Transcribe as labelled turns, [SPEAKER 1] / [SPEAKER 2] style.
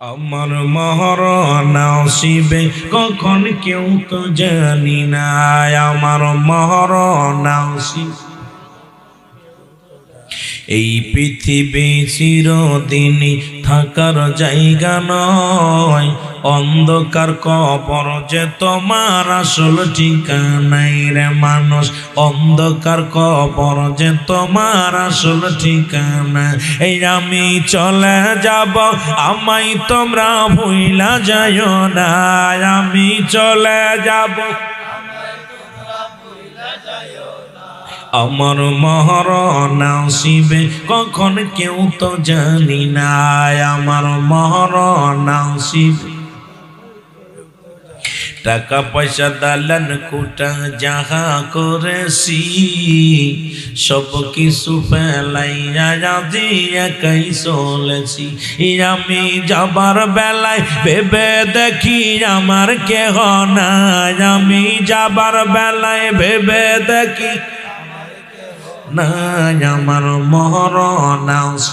[SPEAKER 1] আমার মহর নাসিবে কখন কেউ তো জানি না। আমার মহর নাসিব এই পৃথিবী চিরদিনই থাকার জায়গা নয়। অন্ধকার কবর যে তোমার আসল ঠিকানাই রে মানুষ। অন্ধকার কবর যে তোমার আসল ঠিকানা এই আমি চলে যাব, আমায় তোমরা ভুইলা যায় না। আমি চলে যাব। আমার মহর নাসিবে, কখন কেউ তো জানি না। আমার মহর নাসিবে। টাকা পয়সা দালান কোটা যাহা করেছি, সব কিছু ফেলাইয়া চলেছি। আমি যাবার বেলায় ভেবে দেখি আমার কেহ নাই। আমি যাবার বেলায় ভেবে দেখি না আমার মহর নাও